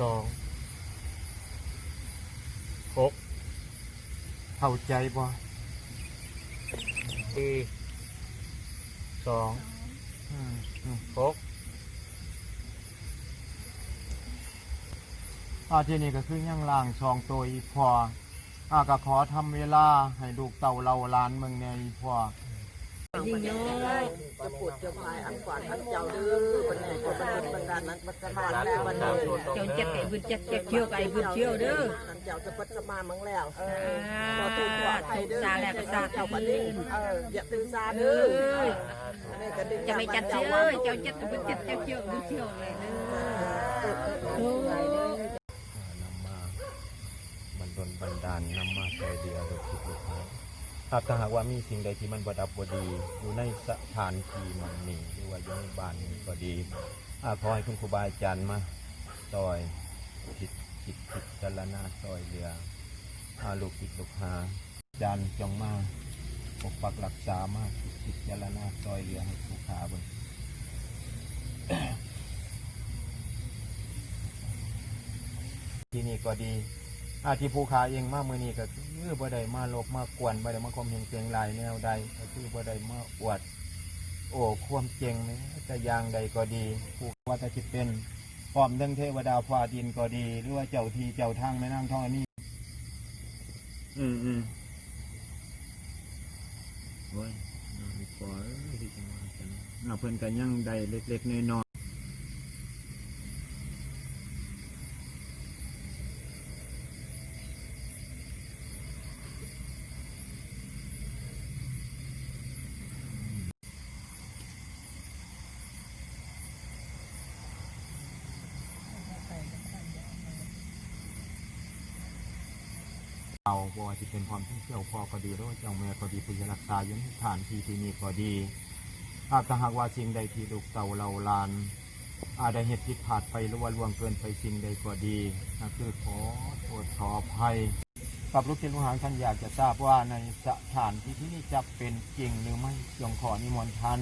สองหกเข้าใจบ่สี่สองอืมอืมหกอาทีนี้ก็คือยังล่างชองตัวอีกพออาก็ขอทำเวลาให้ลูกเต่าเราหลานเมืองในอีกพอ ยิ่งโยจะปวดจะพายอันกว่าท่านเจ้าดื้อปัญญาบันดาลบันดาลนั้นบันมาแล้วบันดาลเจ้าจัดไอ้บุญจัดจัดเชี่ยวไอ้บุญเชี่ยวเด้อท่านเจ้าจะพัฒนามังแล้วเอออ่าเราถูกปลอดภัยเด้อซาแล้วก็ซาเจ้าบันนี้เอออย่าตื่นซาเด้อ้ยอันนี้ก็ดึงจะไม่จัดเชี่ยวเอ้ยเจ้าจัดบุญจัดเจ้าเชี่ยวบุญเชี่ยวเลยเด้อโอ้ยนำมาบันดลบันดาลนำมาใส่เดียลูกคิดลูกหา ครับถ้าหากว่ามีสิ่งใดที่มันบดับบดีอยู่ในสถานที่มันนี่หรือว่าอยู่ในบ้านนี้ก็ดีอาขอให้คุณครูบาอาจารย์มาซอยคิดคิดคิดจารณาซอยเรืออาลูกคิดลูกหาอาจารย์จงมาปกปักรักษามาคิดคิดจารณาซอยเรือให้ผู้ขาบนที่นี่ก็ดี อาที่ผู้ค้าเองมาเมื่อนี้ก็คือบ่ได้มาลบมากวนบ่ได้มาคมเห็นเสียงลายแนวใดก็คือบ่ได้มาอวด โอ้ความเจงนี่จะยางใดก็ดีผู้ว่าจะจิเป็นพร้อมเรื่องเทวดาฟ้าดินก็ดี หรือว่าเจ้าทีเจ้าทางแม่นางท่อนี่อืมอืมโอ้ยน่าดีกว่าเอ้ยที่จะมากันน่าเพิ่นก็ยังได้เล็ก ๆน้อย เราบว่าจะเป็นความที่เจ้าพ่อก็ดีหรือว่าเจ้าแม่ก็ดีผู้รักษายุนฐานที่ที่นี่ก็ดีอาหากว่าสิ่งใดที่ลูกเต่าเราลาน อาจได้เหตุผิดพลาดไปหรือว่าล่วงเกินไปสิ่งใดก็ดีนะคือขอโทษขออภัยกับลูกศิษย์ลูกหาท่านอยากจะทราบว่าในสถานที่ที่นี่จะเป็นจริงหรือไม่จงขอนิมนต์ท่าน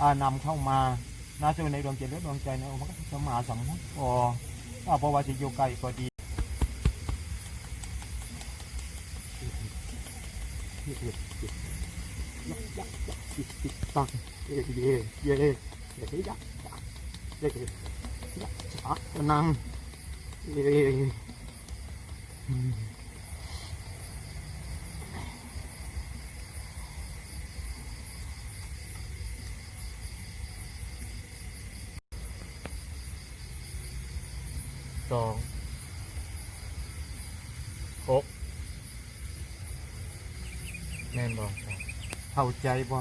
อานำเข้ามานาจะในดวงใจหรือดวงใจในองค์พระสมมาสัมพุทธโอถ้าเพราะว่าจะอยู่ไกลก็ดี ตังเย่เย่เย่เย่ยักยักเย่เย่ยักชักนังเย่สองหกแม่นบอกเข้าใจบ่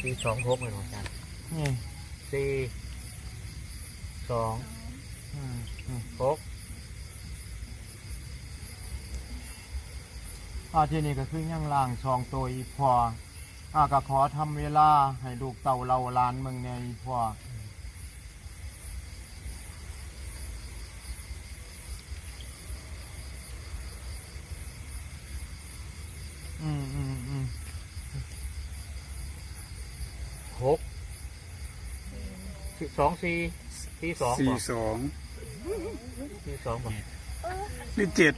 สี่สองหกเลยอาจารย์นี่สี่สองอืมอืมหกอาทีนี้ก็คือยังล่างชองตัวอีพออาก็ขอทำเวลาให้ลูกเต่าเราหลานเมืองในอีพออืมอืมอืม หกสี่สองสี่สี่สองสี่บอกสองสี่สองบอกนี่เจ็ด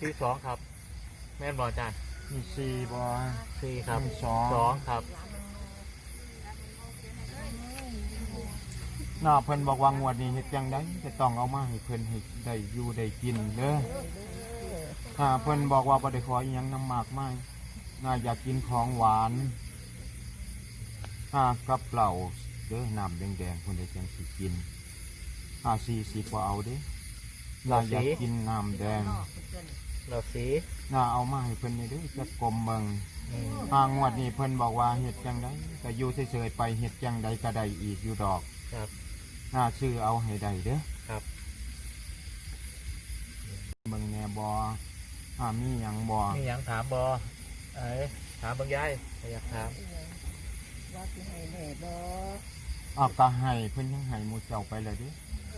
สี่สองครับ แม่นบอกอาจารย์มีสี่บ่สี่ครับมีสองสองครับน่าเพิ่นบอกว่างวดนี้เฮ็ดจังไดจะต้องเอามาให้เพิ่นให้ได้อยู่ได้กินเด้ออ่าเพิ่นบอกว่าบ่ได้ขออีหยังน้ำมากมายน่าอยากกินของหวาน อ่ากับเหล้าเด้อน้ำแดงๆเพิ่นได้จังสิกินอ่า40บ่เอาเด้น่าอยากกินน้ำแดงเราสีน่าเอามาให้เพิ่นได้เด้อจักกลมเบิ่งอืมอ่างวดนี้เพิ่นบอกว่าเฮ็ดจังไดก็อยู่เฉยๆไปเฮ็ดจังไดก็ได้อีกอยู่ดอกครับน่าชื่อเอาให้ได้เด้อครับเบิ่งแหน่บออ่ามีหยังบอมีอย่างถามบอเอ้ยถามบางยายอยากถาม ว่าที่ให้แน่บ่อ่าก็ให้เพิ่นยังให้หมู่เจ้าไปแล้วเด้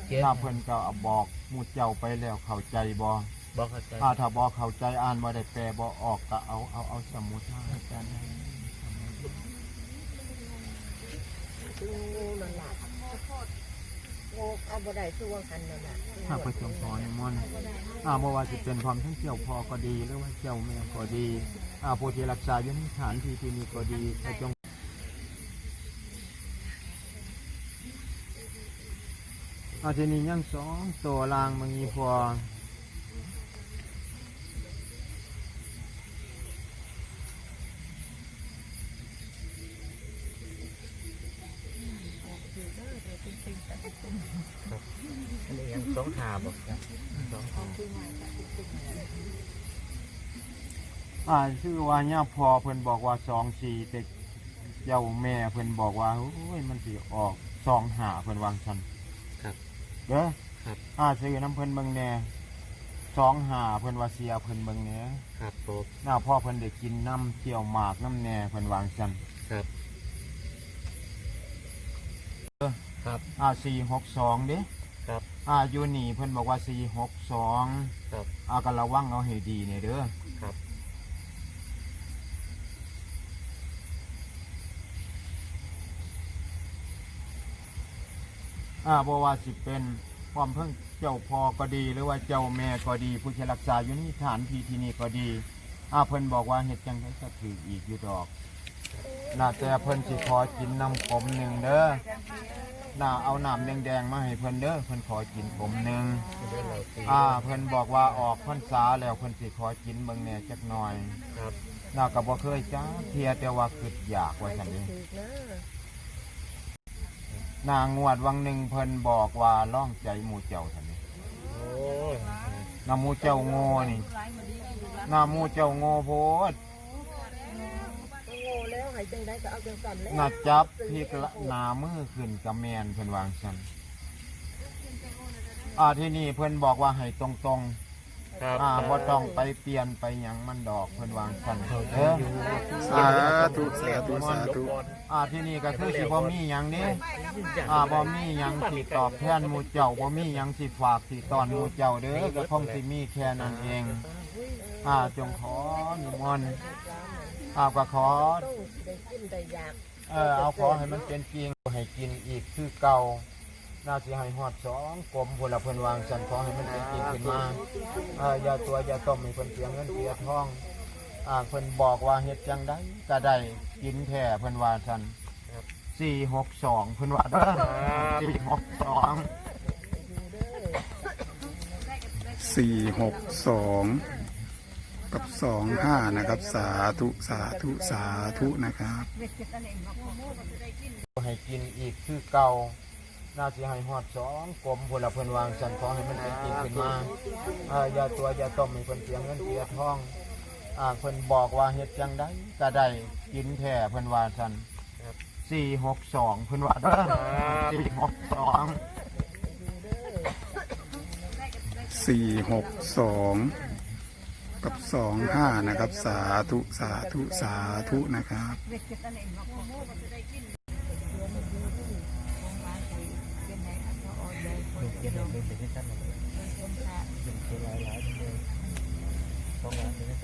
เขียนถ้าเพิ่นก็เอาบอกหมู่เจ้าไปแล้วเข้าใจบ่บอกเข้าใจถ้าถ้าบ่เข้าใจอ่านบ่ได้แปลบ่ออกก็เอาเอาเอาสมุดมาให้กันดูนั่นล่ะโงกเอาบ่ได้สู้กันนั่นน่ะข้าพเจ้าขอนิมนต์อ่าบ่ว่าจะเป็นความทั้งเจ้าพ่อก็ดีหรือว่าเจ้าแม่ก็ดีอ่าผู้ที่รักษาอยู่ในสถานที่ที่นี้ก็ดีให้จง อาทีนี้ยังสองตัวลางมังมีพออันนี้ยังสองหาบอกครับสองหาอ่าชื่อว่าเนี่ยพอเพิ่นบอกว่าสองสี่แต่เจ้าแม่เพิ่นบอกว่าโอ้ยมันสิออกสองหาเพิ่นวางชัน เด้อครับ อ่าซื้อน้ำเพิ่นเบิ่งแหน่สองหาเพิ่นว่าเสียเพิ่นเบิ่งแหน่ครับผมหน้าพ่อเพิ่นได้กินน้ำเที่ยวหมากน้ำแหน่เพิ่นวางชันครับครับ อ่าสี่หกสองเด้ครับอ่าอยู่นี่เพิ่นบอกว่าสี่หกสองครับอ่าก็ระวังเอาให้ดีเนี่ยเด้อครับ อ่าบ่ว่าสิเป็นความเพิ่งเจ้าพ่อก็ดี หรือว่าเจ้าแม่ก็ดี ผู้ที่รักษาอยู่ในฐานที่ที่นี่ก็ดีอ่าเพิ่นบอกว่าเฮ็ดจังไดก็ถืออีกอยู่ดอกน่าแต่เพิ่นสิขอกินน้ำขมหนึ่งเด้อน่าเอาน้ำแดงๆมาให้เพิ่นเด้อเพิ่นขอกินขมหนึ่งเดี๋ยวเราตีอ่าเพิ่นบอกว่าออกพรรษาแล้วเพิ่นสิขอกินเบิ่งแหน่จักหน่อยครับน่าก็บ่เคยจ้าเทียแต่ว่าคิดอยากว่าซั่นเด้ถูกนะ นางงวดวังหนึ่งเพิ่นบอกว่าล่องใจหมู่เจ้าท่านนี้โอ้ยนาหมูเจ้าโง่นี่นาหมูเจ้าโง่โพดโง่แล้วให้จังไดก็เอาจังสั่นแล้วนาจับพลิกละหนามือขึ้นกับแมนเพิ่นวางซั่นอ่าที่นี่เพิ่นบอกว่าให้ตรง ครับๆอ่าบ่ต้องไปเปลี่ยนไปหยังมันดอกเพิ่นวางซั่นเออสาธุสาธุสาธุอ่าที่นี่ก็คือสิบ่มีหยังนี้อ่าบ่มีหยังสิตอบแทนหมู่เจ้าบ่มีหยังสิฝากสิตอนหมู่เจ้าเด้อก็คงสิมีแค่นั้นเอง อ่าจงขอนิมนต์อ่าก็ขอต้องได้กินได้อยากเออเอาขอให้มันเป็นจริงให้กินอีกคือเก่า น่าสิให้ฮอดสองกลมพลเพิ่นวางสันขอให้มันเป็นจริงขึ้นมาอออย่าตัวอย่าต้มให้เพิ่นเสียเงินเสียทองอ่าเพิ่นบอกว่าเฮ็ดจังได้ก็ได้กินแท้เพิ่นว่าซั่นสี่หกสองเพิ่นว่าเด้อสี่หกสองสี่หกสองกับสองห้านะครับ สาธุสาธุสาธุนะครับ ให้กินอีกคือเก่า น่าสิให้ฮอดสองกลมพลเพิ่นวางสันของให้มันเป็นจริงขึ้นมาอออย่าตัวอย่าต้มให้เพิ่นเสียเงินเสียทองอ่าเพิ่นบอกว่าเฮ็ดจังไดก็ได้กินแท้เพิ่นว่าซั่นสี่หกสองเพิ่นว่าเด้อสี่หกสองสี่หกสองกับสองห้านะครับ สาธุ สาธุ สาธุนะครับ เกียรติเป็นสิ่งที่ท่านเป็นตัวหลายหลายเลยต้องร้านนี้ไม่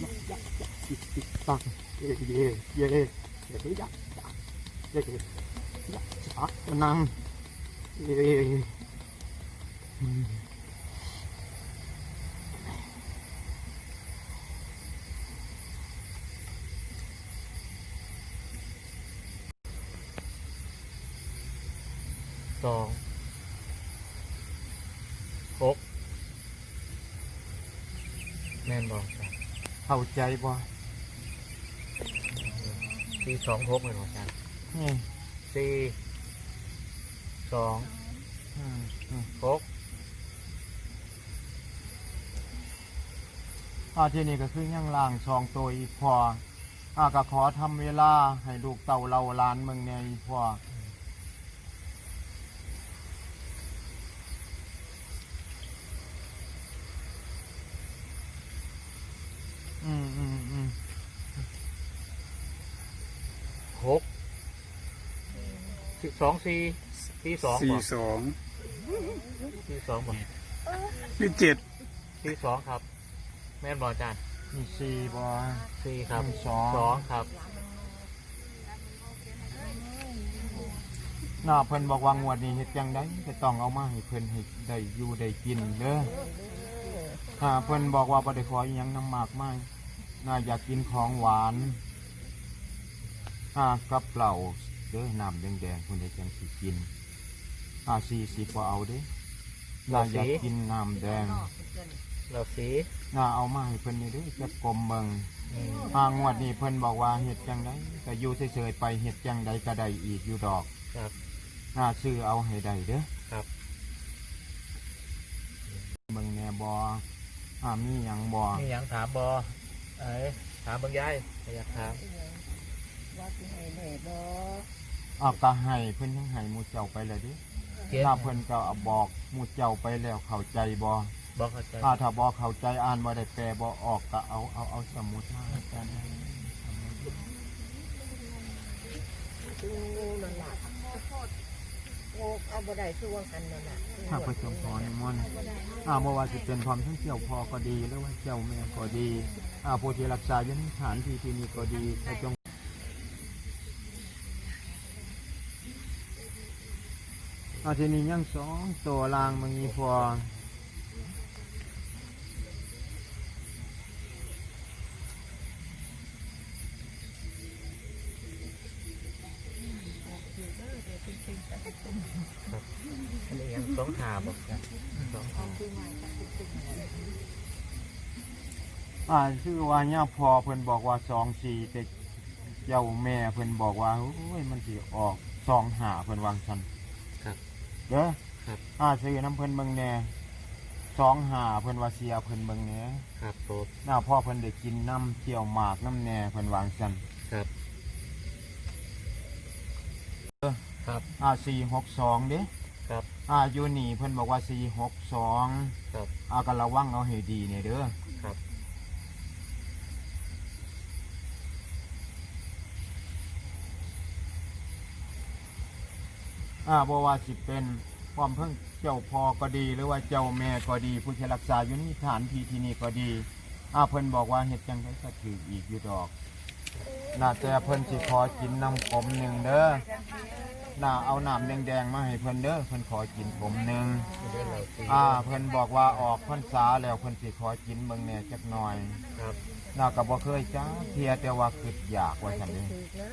ต้องเปิดตีน เลยสั่งตังเย่เย่เย่เย่เย่ยักเย่เย่ยักชักนังเย่สองหกแม่นบอกจ้ะเข้าใจบ่สี่สองหกเลยบอกจ้ะนี่สี่สองอืมอืมหกอ่าที่นี่ก็คือยังล่างซองตัวอีกพออ่าก็ขอทำเวลาให้ลูกเต่าเราหลานเมืองเนี่ยอีกพอ หกสิบสองสี่สี่สองสี่บ่สองสี่สองบ่นี่เจ็ดสี่สองครับ แม่นบออาจาร์มีสี่บอ สี่ครับสอง สองครับน้าเพิ่นบอกว่างวดนี้เฮ็ดจังไดจะต้องเอามาให้เพิ่นให้ได้อยู่ได้กินเด้อถ้าเพิ่นบอกว่าบ่ได้ขออียังน้ำมากมาก น่าอยากกินของหวานถ้ากับเหล้าเด้อน้ำแดงๆเพิ่นได้จังสิกินถ้า40บ่เอาเด้อน่าอยากกินน้ำแดงเราสีน่าเอามาให้เพิ่นนี่เด้อจักกลมเบิ่งอืมทางงวดนี้เพิ่นบอกว่าเฮ็ดจังไดก็อยู่เฉยๆไปเฮ็ดจังใดก็ได้อีกอยู่ดอกครับน่าซื้อเอาให้ได้เด้อครับเบิ่งแหน่บ่อ่ามีหยังบ่นี่ยังถามบอ เอ้ยถามบางยายอยากถามว่าสิให้แม่บ่อ้าวก็ให้เพิ่นยังให้หมู่เจ้าไปแล้วเด้เขียนถ้าเพิ่นก็บอกหมู่เจ้าไปแล้วเข้าใจบ่บอกเข้าใจถ้าถ้าบ่เข้าใจอ่านบ่ได้แปลบ่ออกก็เอาเอาเอาสมุดมาให้กันงูนั่นล่ะ งูเอาบ่ได้คือว่ากันนั่นน่ะถ้าประชมพรนิมนต์อ่าบ่ว่าสิเป็นความทั้งเจ้าพ่อก็ดีหรือว่าเจ้าแม่ก็ดีอ่าผู้ที่รักษาอยู่ในสถานที่ที่นี้ก็ดีให้จงอาทีนี้ยังสองตัวลางมันมีพอ สองหาบอกกันสองหาอ่าชื่อว่าเนี่ยพอเพิ่นบอกว่าสองสี่แต่เจ้าแม่เพิ่นบอกว่าโอ้ยมันสิออกสองหาเพิ่นวางชันครับ เด้อครับ อ่าซื้อน้ำเพิ่นเบิ่งแหน่สองหาเพิ่นว่าเสียเพิ่นเบิ่งแหน่ครับผมหน้าพ่อเพิ่นได้กินน้ำเกี่ยวหมากน้ำแหน่เพิ่นวางชันครับครับ อ่าสี่หกสองเด้ครับ อ่าอยู่นี่เพิ่นบอกว่าสี่หกสองครับอ่าก็ระวังเอาให้ดีเนี่ยเด้อครับอ่าบ่ว่าสิเป็นความเพิ่งเจ้าพ่อก็ดี หรือว่าเจ้าแม่ก็ดี ผู้ที่รักษาอยู่ในสถานที่ที่นี่ก็ดีอ่าเพิ่นบอกว่าเฮ็ดจังไดก็ถืออีกอยู่ดอกน่าแต่เพิ่นสิขอกินน้ำผมหนึ่งเด้อ น่าเอาน้ำแดงๆมาให้เพิ่นเด้อเพิ่นขอกินผมหนึ่งไม่ได้เราสีอ่าเพิ่นบอกว่าออกพรรษาแล้วเพิ่นสิขอกินเบิ่งแหน่จักหน่อยครับ น่าก็บ่เคยจ้าเทียแต่ว่าคิดอยากว่าซั่นเด้ถูกนะ